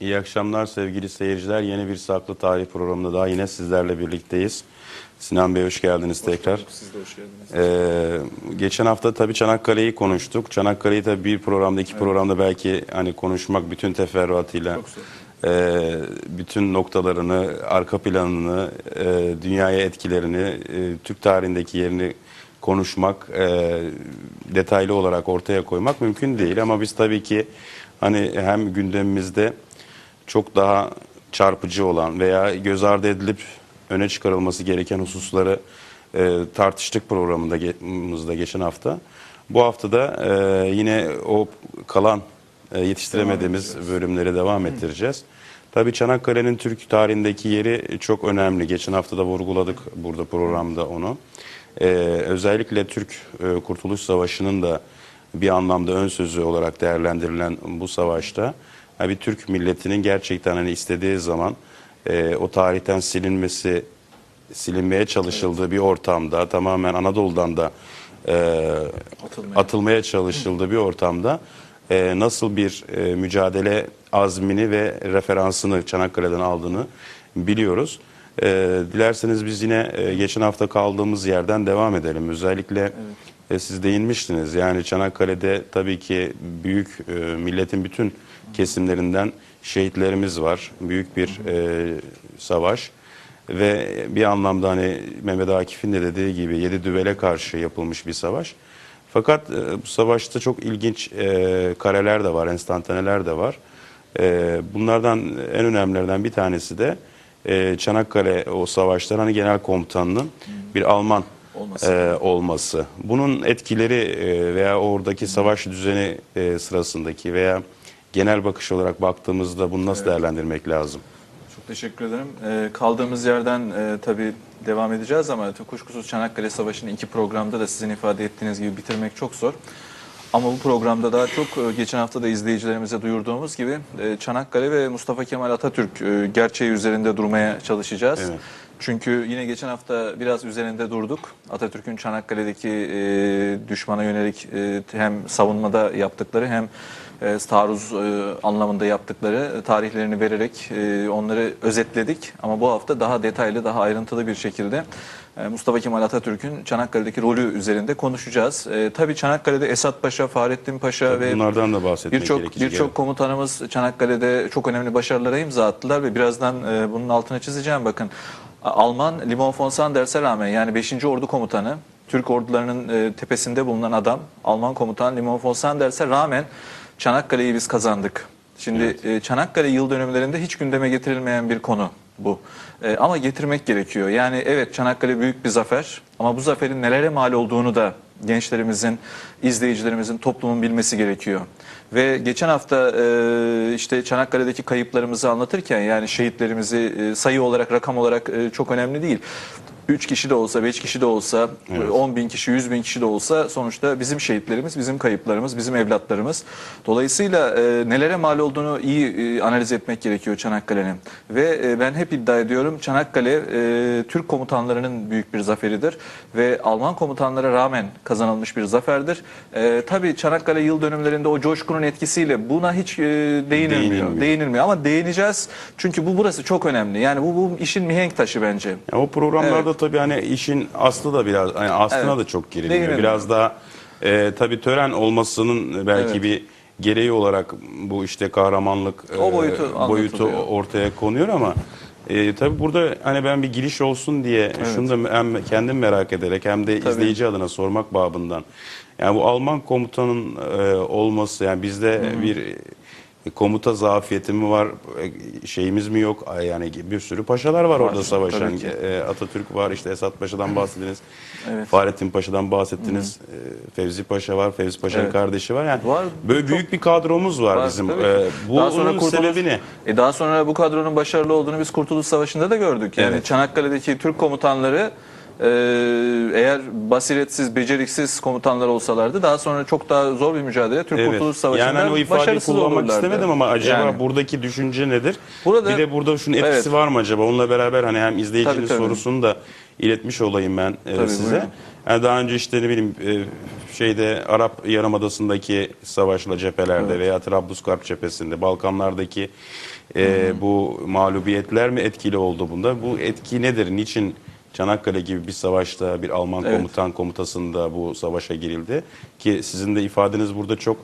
İyi akşamlar sevgili seyirciler. Yeni bir Saklı Tarih programında daha yine sizlerle birlikteyiz. Sinan Bey hoş geldiniz tekrar. Siz de hoş geldiniz. Ee, geçen hafta tabii Çanakkale'yi konuştuk. Çanakkale'yi tabii bir programda, iki programda belki hani konuşmak bütün teferruatıyla, e, bütün noktalarını, arka planını, e, dünyaya etkilerini, e, Türk tarihindeki yerini konuşmak, e, detaylı olarak ortaya koymak mümkün değil. Ama biz tabii ki hani hem gündemimizde çok daha çarpıcı olan veya göz ardı edilip öne çıkarılması gereken hususları e, tartıştık programında ge- mızda geçen hafta. Bu hafta da e, yine o kalan e, yetiştiremediğimiz bölümleri devam ettireceğiz. Tabii Çanakkale'nin Türk tarihindeki yeri çok önemli. Geçen hafta da vurguladık burada programda onu. E, özellikle Türk e, Kurtuluş Savaşı'nın da bir anlamda ön sözü olarak değerlendirilen bu savaşta ha, bir Türk milletinin gerçekten hani istediği zaman e, o tarihten silinmesi silinmeye çalışıldığı bir ortamda tamamen Anadolu'dan da e, Atılmaya. atılmaya çalışıldığı bir ortamda e, nasıl bir e, mücadele azmini ve referansını Çanakkale'den aldığını biliyoruz. E, dilerseniz biz yine e, geçen hafta kaldığımız yerden devam edelim. Özellikle e, siz değinmiştiniz. Yani Çanakkale'de tabii ki büyük e, milletin bütün kesimlerinden şehitlerimiz var. Büyük bir e, savaş ve bir anlamda hani Mehmet Akif'in de dediği gibi yedi düvele karşı yapılmış bir savaş. Fakat e, bu savaşta çok ilginç e, kareler de var, enstantaneler de var. E, bunlardan en önemlilerden bir tanesi de e, Çanakkale o savaşların hani genel komutanının bir Alman Olması. e, olması. Bunun etkileri e, veya oradaki savaş düzeni e, sırasındaki veya genel bakış olarak baktığımızda bunu nasıl değerlendirmek lazım? Çok teşekkür ederim. Ee, kaldığımız yerden e, tabii devam edeceğiz ama kuşkusuz Çanakkale Savaşı'nı iki programda da sizin ifade ettiğiniz gibi bitirmek çok zor. Ama bu programda daha çok e, geçen hafta da izleyicilerimize duyurduğumuz gibi e, Çanakkale ve Mustafa Kemal Atatürk e, gerçeği üzerinde durmaya çalışacağız. Evet. Çünkü yine geçen hafta biraz üzerinde durduk. Atatürk'ün Çanakkale'deki e, düşmana yönelik e, hem savunmada yaptıkları hem e, taarruz e, anlamında yaptıkları tarihlerini vererek e, onları özetledik. Ama bu hafta daha detaylı, daha ayrıntılı bir şekilde e, Mustafa Kemal Atatürk'ün Çanakkale'deki rolü üzerinde konuşacağız. E, tabii Çanakkale'de Esat Paşa, Fahrettin Paşa ve Bunlardan da bahsetmek Birçok birçok komutanımız Çanakkale'de çok önemli başarılara imza attılar ve birazdan e, bunun altına çizeceğim bakın. Alman Limon von Sanders'e rağmen yani 5. Ordu Komutanı Türk ordularının e, tepesinde bulunan adam Alman komutan Limon von Sanders'e rağmen Çanakkale'yi biz kazandık. Şimdi e, Çanakkale yıl dönümlerinde hiç gündeme getirilmeyen bir konu bu. E, ama getirmek gerekiyor. Yani evet Çanakkale büyük bir zafer ama bu zaferin nelere mal olduğunu da gençlerimizin, izleyicilerimizin, toplumun bilmesi gerekiyor. Ve geçen hafta e, işte Çanakkale'deki kayıplarımızı anlatırken yani şehitlerimizi e, sayı olarak, rakam olarak e, çok önemli değil. 3 kişi de olsa, 5 kişi de olsa, Evet. 10 bin kişi, 100 bin kişi de olsa sonuçta bizim şehitlerimiz, bizim kayıplarımız, bizim evlatlarımız. Dolayısıyla e, nelere mal olduğunu iyi e, analiz etmek gerekiyor Çanakkale'nin. Ve e, ben hep iddia ediyorum Çanakkale e, Türk komutanlarının büyük bir zaferidir. Ve Alman komutanlara rağmen kazanılmış bir zaferdir. E, tabii Çanakkale yıl dönümlerinde o coşkunun etkisiyle buna hiç e, değinilmiyor. Değinilmiyor. Değinilmiyor ama değineceğiz. Çünkü bu burası çok önemli. Yani bu, bu işin mihenk taşı bence. Ya o programlarda tabii hani işin aslı da biraz hani aslına Evet. da çok girilmiyor. Değinelim. Biraz daha e, tabii tören olmasının belki Evet. bir gereği olarak bu işte kahramanlık e, O boyutu boyutu anlatılıyor. ortaya konuyor ama e, tabii burada hani ben bir giriş olsun diye şunu da hem kendim merak ederek hem de Tabii. izleyici adına sormak babından. Yani bu Alman komutanın e, olması yani bizde bir e, komuta zafiyeti mi var, e, şeyimiz mi yok? Yani bir sürü paşalar var, orada savaşan. E, Atatürk var, işte Esat Paşa'dan bahsettiniz. Evet. Fahrettin Paşa'dan bahsettiniz. E, Fevzi Paşa var, Fevzi Paşa'nın Evet. kardeşi var. Yani Var. böyle Çok- büyük bir kadromuz var, Var, bizim. E, bu Daha sonra Kurtuluş- sebebi ne? E daha sonra bu kadronun başarılı olduğunu biz Kurtuluş Savaşı'nda da gördük. Yani Evet. Çanakkale'deki Türk komutanları e, eğer basiretsiz, beceriksiz komutanlar olsalardı daha sonra çok daha zor bir mücadele Türk Evet. Kurtuluş Savaşı'nda Yani hani o ifadeyi kullanmak olurlardı. istemedim ama acaba Yani. buradaki düşünce nedir? Burada- bir de burada şunun etkisi Evet. var mı acaba? Onunla beraber hani hem izleyicinin Tabii, tabii. sorusunu da iletmiş olayım ben e, Tabii, size. buyurun. Yani daha önce işte ne bileyim e, şeyde Arap Yarımadası'ndaki savaşla cephelerde veya Trablusgarp cephesinde, Balkanlardaki E, bu mağlubiyetler mi etkili oldu bunda? Bu etki nedir? Niçin Çanakkale gibi bir savaşta bir Alman Evet. komutan komutasında bu savaşa girildi? Ki sizin de ifadeniz burada çok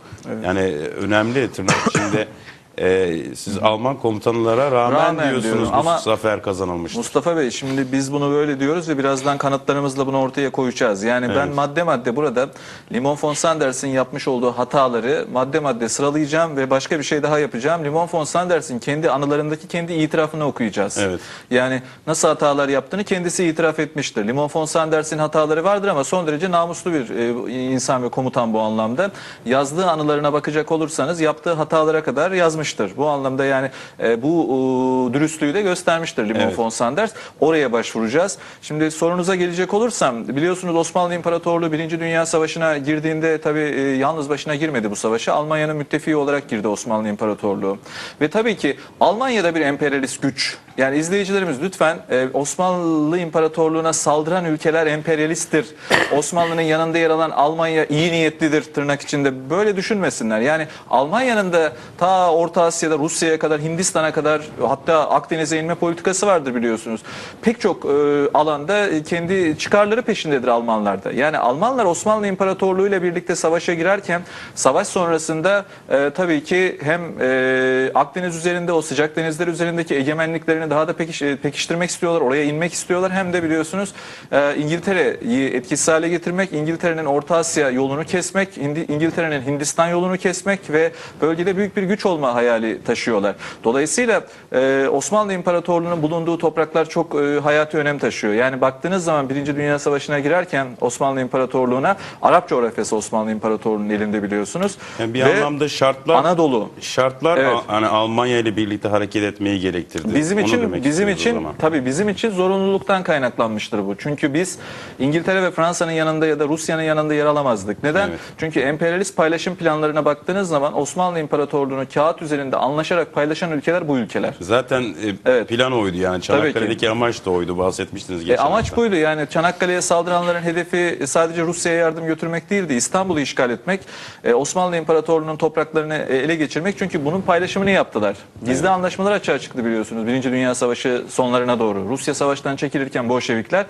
yani önemli tırnak içinde. E, siz Alman komutanlara rağmen, Rağmen diyorsunuz diyorum bu ama- zafer kazanılmıştır. Mustafa Bey şimdi biz bunu böyle diyoruz ve birazdan kanıtlarımızla bunu ortaya koyacağız. Yani ben madde madde burada Limon von Sanders'in yapmış olduğu hataları madde madde sıralayacağım ve başka bir şey daha yapacağım. Limon von Sanders'in kendi anılarındaki kendi itirafını okuyacağız. Evet. Yani nasıl hatalar yaptığını kendisi itiraf etmiştir. Limon von Sanders'in hataları vardır ama son derece namuslu bir e, insan ve komutan bu anlamda. Yazdığı anılarına bakacak olursanız yaptığı hatalara kadar yazmıştır. Bu anlamda yani e, bu e, dürüstlüğü de göstermiştir Limon Evet. von Sanders. Oraya başvuracağız. Şimdi sorunuza gelecek olursam biliyorsunuz Osmanlı İmparatorluğu 1. Dünya Savaşı'na girdiğinde tabii e, yalnız başına girmedi bu savaşa. Almanya'nın müttefiği olarak girdi Osmanlı İmparatorluğu. Ve tabii ki Almanya'da bir emperyalist güç. Yani izleyicilerimiz lütfen e, Osmanlı İmparatorluğu'na saldıran ülkeler emperyalisttir. Osmanlı'nın yanında yer alan Almanya iyi niyetlidir tırnak içinde. Böyle düşünmesinler. Yani Almanya'nın da ta Orta Asya'da Rusya'ya kadar Hindistan'a kadar hatta Akdeniz'e inme politikası vardır biliyorsunuz. Pek çok e, alanda e, kendi çıkarları peşindedir Almanlar da. Yani Almanlar Osmanlı İmparatorluğu ile birlikte savaşa girerken savaş sonrasında e, tabii ki hem e, Akdeniz üzerinde o sıcak denizler üzerindeki egemenliklerini daha da pekiş, e, pekiştirmek istiyorlar. Oraya inmek istiyorlar. Hem de biliyorsunuz e, İngiltere'yi etkisiz hale getirmek, İngiltere'nin Orta Asya yolunu kesmek, İngiltere'nin Hindistan yolunu kesmek ve bölgede büyük bir güç olma hayali taşıyorlar. Dolayısıyla e, Osmanlı İmparatorluğu'nun bulunduğu topraklar çok e, hayati önem taşıyor. Yani baktığınız zaman Birinci Dünya Savaşı'na girerken Osmanlı İmparatorluğu'na Arap coğrafyası Osmanlı İmparatorluğu'nun elinde biliyorsunuz. Yani bir Ve anlamda şartlar Anadolu. şartlar Evet. hani Almanya ile birlikte hareket etmeyi gerektirdi. Bizim Onu için bizim için tabii bizim için zorunluluktan kaynaklanmıştır bu. Çünkü biz İngiltere ve Fransa'nın yanında ya da Rusya'nın yanında yer alamazdık. Neden? Evet. Çünkü emperyalist paylaşım planlarına baktığınız zaman Osmanlı İmparatorluğu'nu kağıt üzerinde anlaşarak paylaşan ülkeler bu ülkeler. Zaten e, Evet. plan oydu yani Çanakkale'deki amaç da oydu bahsetmiştiniz E, geçen amaç hafta. buydu yani Çanakkale'ye saldıranların hedefi sadece Rusya'ya yardım götürmek değildi. İstanbul'u işgal etmek, e, Osmanlı İmparatorluğu'nun topraklarını e, ele geçirmek. Çünkü bunun paylaşımını yaptılar. Gizli anlaşmalar açığa çıktı biliyorsunuz. Birinci Dünya Savaşı sonlarına doğru. Rusya savaştan çekilirken Bolşevikler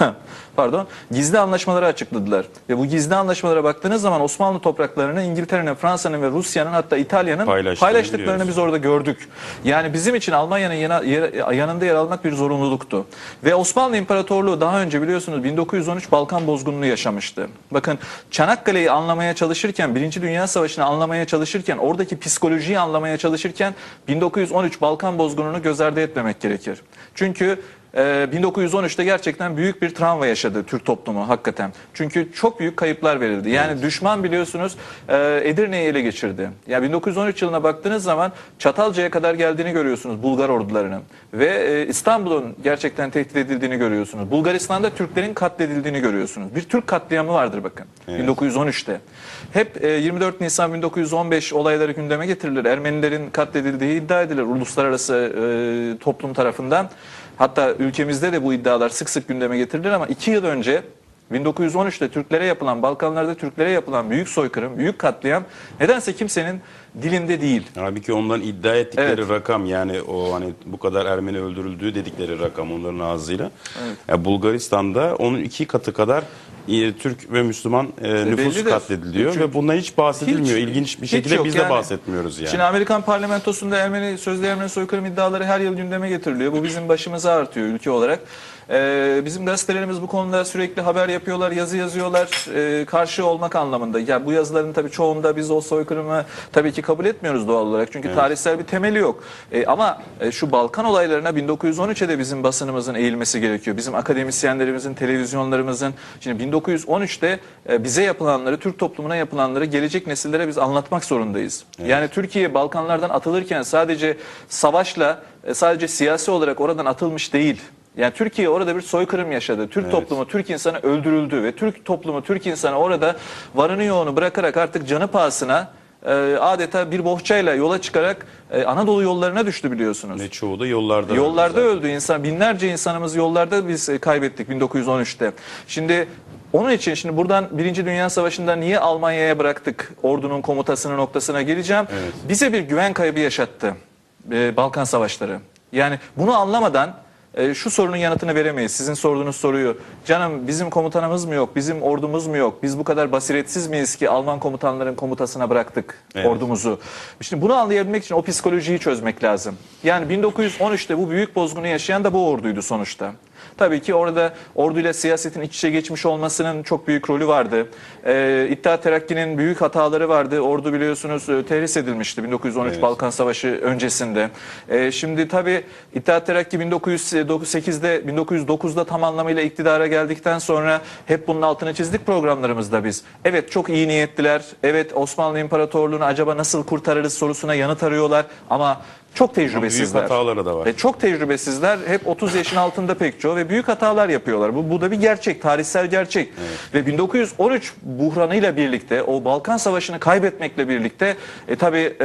pardon gizli anlaşmaları açıkladılar. Ve bu gizli anlaşmalara baktığınız zaman Osmanlı topraklarını İngiltere'nin, Fransa'nın ve Rusya'nın hatta İtalya'nın paylaştıklarını biliyoruz. biz orada gördük. Yani bizim için Almanya'nın yanında yer almak bir zorunluluktu. Ve Osmanlı İmparatorluğu daha önce biliyorsunuz 1913 Balkan bozgununu yaşamıştı. Bakın Çanakkale'yi anlamaya çalışırken, Birinci Dünya Savaşı'nı anlamaya çalışırken, oradaki psikolojiyi anlamaya çalışırken 1913 Balkan bozgununu göz ardı etmemek gerekir. Çünkü e, 1913'te gerçekten büyük bir travma yaşadı Türk toplumu hakikaten. Çünkü çok büyük kayıplar verildi. Yani düşman biliyorsunuz e, Edirne'yi ele geçirdi. Yani 1913 yılına baktığınız zaman Çatalca'ya kadar geldiğini görüyorsunuz Bulgar ordularının. Ve e, İstanbul'un gerçekten tehdit edildiğini görüyorsunuz. Bulgaristan'da Türklerin katledildiğini görüyorsunuz. Bir Türk katliamı vardır bakın. 1913'te. Hep e, 24 Nisan 1915 olayları gündeme getirilir. Ermenilerin katledildiği iddia edilir uluslararası e, toplum tarafından. Hatta ülkemizde de bu iddialar sık sık gündeme getirilir ama iki yıl önce 1913'te Türklere yapılan, Balkanlarda Türklere yapılan büyük soykırım, büyük katliam nedense kimsenin dilinde değil. Halbuki onların iddia ettikleri Evet. rakam yani o hani bu kadar Ermeni öldürüldüğü dedikleri rakam onların ağzıyla. Ya Bulgaristan'da onun iki katı kadar Türk ve Müslüman e, nüfus bellidir. katlediliyor Çünkü ve bundan hiç bahsedilmiyor. hiç- İlginç bir şekilde yok biz de yani. bahsetmiyoruz yani. Şimdi Amerikan parlamentosunda Ermeni sözde Ermeni soykırım iddiaları her yıl gündeme getiriliyor. Bu bizim başımıza artıyor ülke olarak. Ee, bizim gazetelerimiz bu konuda sürekli haber yapıyorlar, yazı yazıyorlar ee, karşı olmak anlamında. Ya bu yazıların tabii çoğunda biz o soykırımı tabii ki kabul etmiyoruz doğal olarak. Çünkü tarihsel bir temeli yok. Ee, ama e, şu Balkan olaylarına 1913'e de bizim basınımızın eğilmesi gerekiyor. Bizim akademisyenlerimizin, televizyonlarımızın. Şimdi 1913'te e, bize yapılanları, Türk toplumuna yapılanları gelecek nesillere biz anlatmak zorundayız. Yani Türkiye Balkanlardan atılırken sadece savaşla, e, sadece siyasi olarak oradan atılmış değil. Yani Türkiye orada bir soykırım yaşadı. Türk Evet. toplumu, Türk insanı öldürüldü ve Türk toplumu, Türk insanı orada varını yoğunu bırakarak artık canı pahasına e, adeta bir bohçayla yola çıkarak e, Anadolu yollarına düştü biliyorsunuz. Ve çoğu da yollarda. Yollarda öldü öldü insan. Binlerce insanımız yollarda biz e, kaybettik 1913'te. Şimdi onun için şimdi buradan Birinci Dünya Savaşı'nda niye Almanya'ya bıraktık ordunun komutasını noktasına geleceğim. Evet. Bize bir güven kaybı yaşattı. e, Balkan Savaşları. Yani bunu anlamadan e, şu sorunun yanıtını veremeyiz. Sizin sorduğunuz soruyu. Canım bizim komutanımız mı yok, bizim ordumuz mu yok, biz bu kadar basiretsiz miyiz ki Alman komutanların komutasına bıraktık Evet. ordumuzu. Şimdi bunu anlayabilmek için o psikolojiyi çözmek lazım. Yani 1913'te bu büyük bozgunu yaşayan da bu orduydu sonuçta. Tabii ki orada orduyla siyasetin iç içe geçmiş olmasının çok büyük rolü vardı. Ee, İttihat Terakki'nin büyük hataları vardı. Ordu biliyorsunuz e, terhis edilmişti 1913 Evet. Balkan Savaşı öncesinde. Ee, şimdi tabii İttihat Terakki 1908'de 1909'da tam anlamıyla iktidara geldikten sonra hep bunun altını çizdik programlarımızda biz. Evet çok iyi niyetliler. Evet Osmanlı İmparatorluğu'nu acaba nasıl kurtarırız sorusuna yanıt arıyorlar ama çok tecrübesizler. hataları da var. Ve çok tecrübesizler. Hep 30 yaşın altında pek çoğu ve büyük hatalar yapıyorlar. Bu, bu da bir gerçek, tarihsel gerçek. Ve 1913 buhranıyla birlikte, o Balkan Savaşı'nı kaybetmekle birlikte, e tabi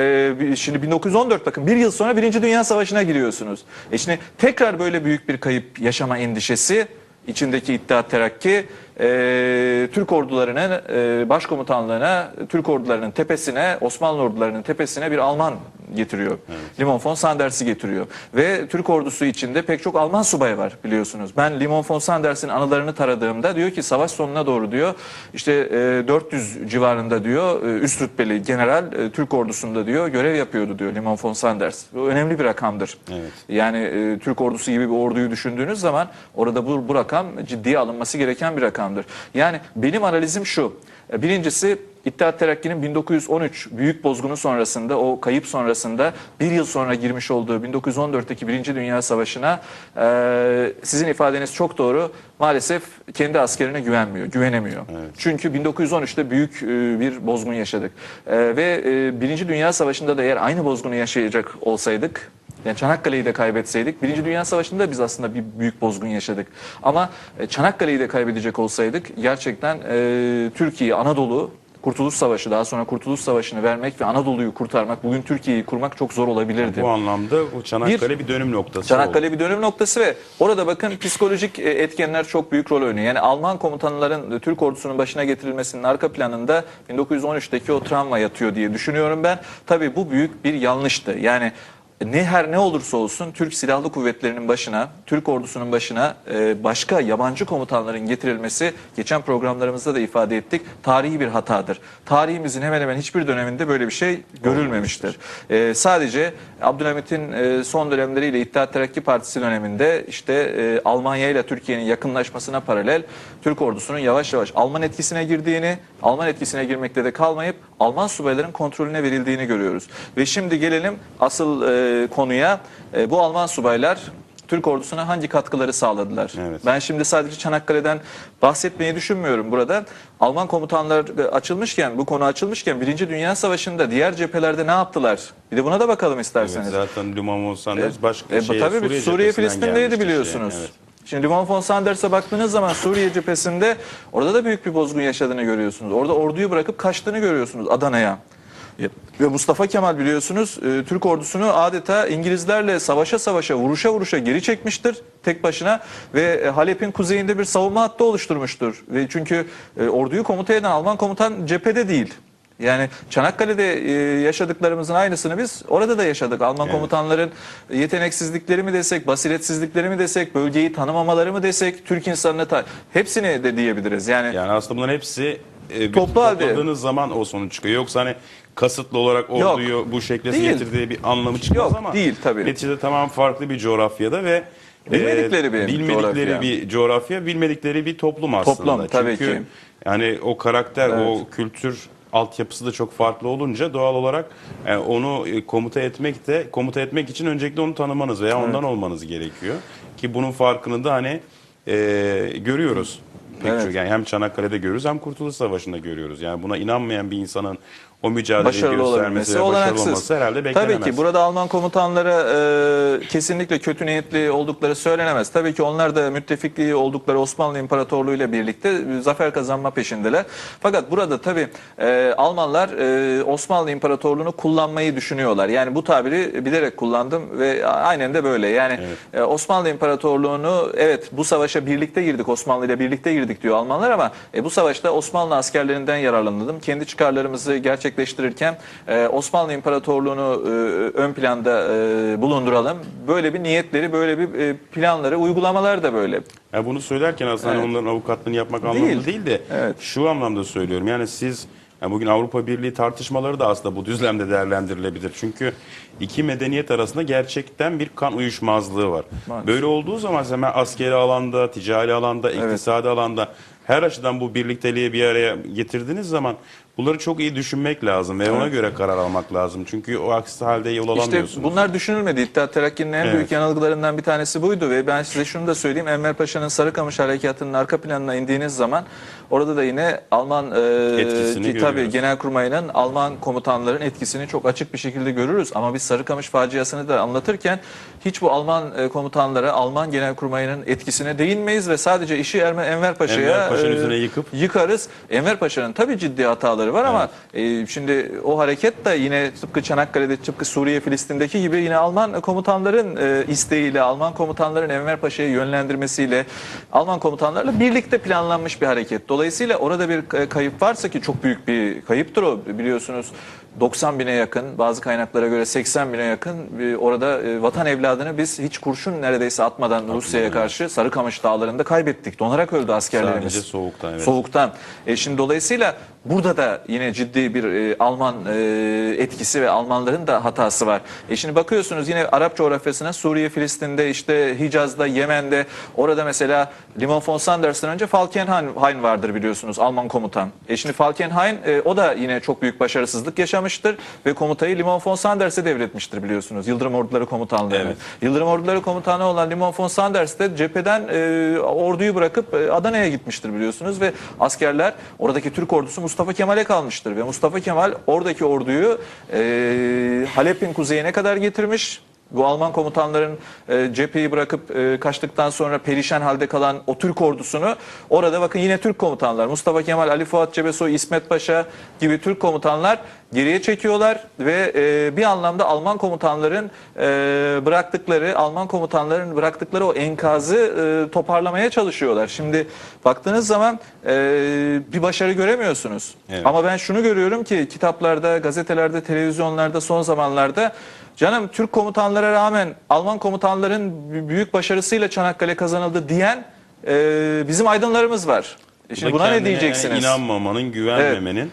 şimdi 1914 bakın bir yıl sonra Birinci Dünya Savaşı'na giriyorsunuz. E şimdi tekrar böyle büyük bir kayıp yaşama endişesi içindeki İttihat Terakki e, Türk ordularının e, başkomutanlığına, Türk ordularının tepesine, Osmanlı ordularının tepesine bir Alman getiriyor. Limon von Sanders'i getiriyor. Ve Türk ordusu içinde pek çok Alman subay var biliyorsunuz. Ben Limon von Sanders'in anılarını taradığımda diyor ki savaş sonuna doğru diyor işte e, 400 civarında diyor e, üst rütbeli general e, Türk ordusunda diyor görev yapıyordu diyor Limon von Sanders. Bu önemli bir rakamdır. Evet. Yani e, Türk ordusu gibi bir orduyu düşündüğünüz zaman orada bu, bu rakam ciddiye alınması gereken bir rakamdır. Yani benim analizim şu. E, Birincisi İttihat Terakki'nin 1913 büyük bozgunu sonrasında o kayıp sonrasında bir yıl sonra girmiş olduğu 1914'teki Birinci Dünya Savaşı'na e, sizin ifadeniz çok doğru maalesef kendi askerine güvenmiyor, güvenemiyor. Çünkü 1913'te büyük e, bir bozgun yaşadık. E, ve e, Birinci Dünya Savaşı'nda da eğer aynı bozgunu yaşayacak olsaydık yani Çanakkale'yi de kaybetseydik, Birinci Dünya Savaşı'nda biz aslında bir büyük bozgun yaşadık. Ama e, Çanakkale'yi de kaybedecek olsaydık gerçekten e, Türkiye, Anadolu, Kurtuluş Savaşı daha sonra Kurtuluş Savaşı'nı vermek ve Anadolu'yu kurtarmak, bugün Türkiye'yi kurmak çok zor olabilirdi. Bu anlamda o Çanakkale bir, dönüm noktası Çanakkale oldu. bir dönüm noktası ve orada bakın psikolojik e, etkenler çok büyük rol oynuyor. Yani Alman komutanların e, Türk ordusunun başına getirilmesinin arka planında 1913'teki o travma yatıyor diye düşünüyorum ben. Tabii bu büyük bir yanlıştı. Yani ne her ne olursa olsun Türk Silahlı Kuvvetleri'nin başına, Türk ordusunun başına e, başka yabancı komutanların getirilmesi geçen programlarımızda da ifade ettik. Tarihi bir hatadır. Tarihimizin hemen hemen hiçbir döneminde böyle bir şey görülmemiştir. E, sadece Abdülhamit'in e, son dönemleriyle İttihat Terakki Partisi döneminde işte e, Almanya ile Türkiye'nin yakınlaşmasına paralel Türk ordusunun yavaş yavaş Alman etkisine girdiğini, Alman etkisine girmekte de kalmayıp Alman subayların kontrolüne verildiğini görüyoruz. Ve şimdi gelelim asıl e, konuya. E, bu Alman subaylar Türk ordusuna hangi katkıları sağladılar? Evet. Ben şimdi sadece Çanakkale'den bahsetmeyi düşünmüyorum burada. Alman komutanlar e, açılmışken, bu konu açılmışken Birinci Dünya Savaşı'nda diğer cephelerde ne yaptılar? Bir de buna da bakalım Evet, isterseniz. zaten Limon von Sanders başka E, şeye, tabii Suriye, Suriye, Filistin'deydi biliyorsunuz. şey, evet. Şimdi Limon von Sanders'a baktığınız zaman Suriye cephesinde orada da büyük bir bozgun yaşadığını görüyorsunuz. Orada orduyu bırakıp kaçtığını görüyorsunuz Adana'ya. Ve Mustafa Kemal biliyorsunuz e, Türk ordusunu adeta İngilizlerle savaşa savaşa vuruşa vuruşa geri çekmiştir tek başına ve e, Halep'in kuzeyinde bir savunma hattı oluşturmuştur. Ve çünkü e, orduyu komuta eden Alman komutan cephede değil. Yani Çanakkale'de e, yaşadıklarımızın aynısını biz orada da yaşadık. Alman Evet. komutanların yeteneksizlikleri mi desek, basiretsizlikleri mi desek, bölgeyi tanımamaları mı desek, Türk insanına ta- hepsini de diyebiliriz. Yani, Yani aslında bunların hepsi e, topladığınız zaman o sonuç çıkıyor. Yoksa hani kasıtlı olarak orduyu bu şekle Değil. getirdiği bir anlamı çıkmaz Yok, ama değil tabii. neticede tamam farklı bir coğrafyada ve Bilmedikleri bir bilmedikleri coğrafya. bir coğrafya, bilmedikleri bir toplum aslında. Toplum, tabii Çünkü ki. yani o karakter, Evet. o kültür altyapısı da çok farklı olunca doğal olarak e, onu e, komuta etmek de komuta etmek için öncelikle onu tanımanız veya ondan olmanız gerekiyor. Ki bunun farkını da hani e, görüyoruz. Pek Evet. çok yani hem Çanakkale'de görüyoruz hem Kurtuluş Savaşı'nda görüyoruz. Yani buna inanmayan bir insanın o mücadeleyi başarılı göstermesi olabilmesi başarılı olanaksız. olması herhalde beklenemez. Tabii ki burada Alman komutanlara e, kesinlikle kötü niyetli oldukları söylenemez. Tabii ki onlar da müttefikliği oldukları Osmanlı İmparatorluğu ile birlikte e, zafer kazanma peşindeler. Fakat burada tabii e, Almanlar e, Osmanlı İmparatorluğu'nu kullanmayı düşünüyorlar. Yani bu tabiri bilerek kullandım ve aynen de böyle. Yani e, Osmanlı İmparatorluğu'nu evet bu savaşa birlikte girdik Osmanlı ile birlikte girdik diyor Almanlar ama e, bu savaşta Osmanlı askerlerinden yararlanalım. Kendi çıkarlarımızı gerçekten gerçekleştirirken e, Osmanlı İmparatorluğu'nu e, ön planda e, bulunduralım. Böyle bir niyetleri, böyle bir e, planları, uygulamalar da böyle. Ya bunu söylerken aslında Evet. onların avukatlığını yapmak Değil. anlamında değil de Evet. şu anlamda söylüyorum. Yani siz yani bugün Avrupa Birliği tartışmaları da aslında bu düzlemde değerlendirilebilir. Çünkü iki medeniyet arasında gerçekten bir kan uyuşmazlığı var. Maalesef. Böyle olduğu zaman hemen askeri alanda, ticari alanda, iktisadi alanda her açıdan bu birlikteliği bir araya getirdiğiniz zaman bunları çok iyi düşünmek lazım ve ona göre karar almak lazım. Çünkü o aksi halde yol İşte alamıyorsunuz. bunlar düşünülmedi. İttihat Terakki'nin en Evet. büyük yanılgılarından bir tanesi buydu ve ben size şunu da söyleyeyim. Enver Paşa'nın Sarıkamış Harekatı'nın arka planına indiğiniz zaman orada da yine Alman e, Etkisini ki- tabii görüyoruz. Genelkurmay'ın Alman komutanların etkisini çok açık bir şekilde görürüz. Ama biz Sarıkamış faciasını da anlatırken hiç bu Alman e, komutanlara, Alman Genelkurmay'ın etkisine değinmeyiz ve sadece işi Erme- Enver Paşa'ya Enver Paşa'nın e, üzerine yıkıp yıkarız. Enver Paşa'nın tabii ciddi hataları var ama e, şimdi o hareket de yine tıpkı Çanakkale'de tıpkı Suriye Filistin'deki gibi yine Alman komutanların e, isteğiyle, Alman komutanların Enver Paşa'yı yönlendirmesiyle, Alman komutanlarla birlikte planlanmış bir hareket. Dolayısıyla orada bir e, kayıp varsa ki çok büyük bir kayıptır o biliyorsunuz. 90 bine yakın, bazı kaynaklara göre 80 bine yakın e, orada e, vatan evladını biz hiç kurşun neredeyse atmadan Rusya'ya karşı Sarıkamış dağlarında kaybettik. Donarak öldü askerlerimiz. sadece soğuktan evet. Soğuktan. E şimdi dolayısıyla burada da yine ciddi bir e, Alman e, etkisi ve Almanların da hatası var. E şimdi bakıyorsunuz yine Arap coğrafyasına Suriye, Filistin'de işte Hicaz'da, Yemen'de orada mesela Limon von Sanders'tan önce Falkenhayn vardır biliyorsunuz Alman komutan. E şimdi Falkenhayn e, o da yine çok büyük başarısızlık yaşamıştır ve komutayı Limon von Sanders'e devretmiştir biliyorsunuz. Yıldırım Orduları Komutanlığı'nı. Evet. Yıldırım Orduları Komutanı olan Limon von Sanders de cepheden e, orduyu bırakıp e, Adana'ya gitmiştir biliyorsunuz ve askerler oradaki Türk ordusu Mustafa Kemal'e kalmıştır ve Mustafa Kemal oradaki orduyu e, Halep'in kuzeyine kadar getirmiş. Bu Alman komutanların e, cepheyi bırakıp e, kaçtıktan sonra perişan halde kalan o Türk ordusunu orada bakın yine Türk komutanlar Mustafa Kemal, Ali Fuat Cebesoy, İsmet Paşa gibi Türk komutanlar geriye çekiyorlar ve e, bir anlamda Alman komutanların e, bıraktıkları Alman komutanların bıraktıkları o enkazı e, toparlamaya çalışıyorlar. Şimdi baktığınız zaman e, bir başarı göremiyorsunuz. Evet. Ama ben şunu görüyorum ki kitaplarda, gazetelerde, televizyonlarda son zamanlarda canım Türk komutanlara rağmen Alman komutanların büyük başarısıyla Çanakkale kazanıldı diyen e, bizim aydınlarımız var. E Şimdi buna ne diyeceksiniz? inanmamanın, güvenmemenin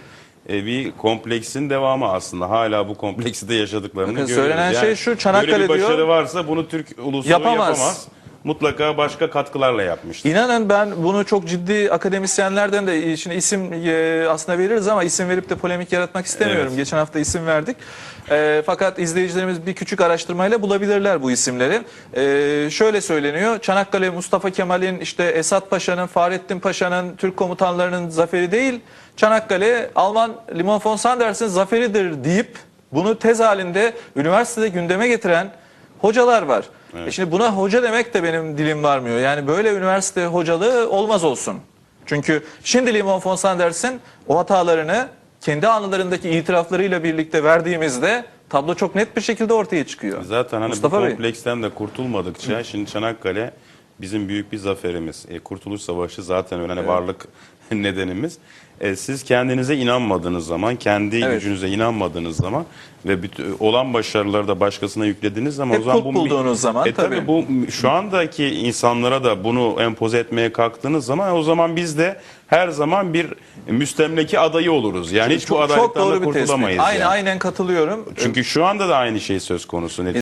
e, bir kompleksin devamı aslında. Hala bu kompleksi de yaşadıklarını Bakın görüyoruz. söylenen şey şu, Çanakkale böyle bir başarı diyor- varsa bunu Türk ulusu Yapamaz. yapamaz. Mutlaka başka katkılarla yapmıştır. İnanın ben bunu çok ciddi akademisyenlerden de şimdi isim e, aslında veririz ama isim verip de polemik yaratmak istemiyorum. Evet. Geçen hafta isim verdik. E, fakat izleyicilerimiz bir küçük araştırmayla bulabilirler bu isimleri. E, şöyle söyleniyor. Çanakkale Mustafa Kemal'in işte Esat Paşa'nın, Fahrettin Paşa'nın, Türk komutanlarının zaferi değil. Çanakkale Alman Limon von Sanders'in zaferidir deyip bunu tez halinde üniversitede gündeme getiren hocalar var. E şimdi buna hoca demek de benim dilim varmıyor. Yani böyle üniversite hocalığı olmaz olsun. Çünkü şimdi Limon von Sanders'in o hatalarını kendi anılarındaki itiraflarıyla birlikte verdiğimizde tablo çok net bir şekilde ortaya çıkıyor. Zaten hani Mustafa bu Bey. kompleksten de kurtulmadıkça şimdi Çanakkale bizim büyük bir zaferimiz. E, Kurtuluş Savaşı zaten öyle hani varlık nedenimiz. E, siz kendinize inanmadığınız zaman, kendi Evet. gücünüze inanmadığınız zaman ve bütün, olan başarıları da başkasına yüklediğiniz zaman Hep o zaman put bulduğunuz zaman e, tabii. tabii. bu şu andaki insanlara da bunu empoze etmeye kalktığınız zaman o zaman biz de her zaman bir müstemleki adayı oluruz. Yani hiç bu çok, çok adaylıktan da kurtulamayız. Aynen, yani. aynen katılıyorum. Çünkü şu anda da aynı şey söz konusu.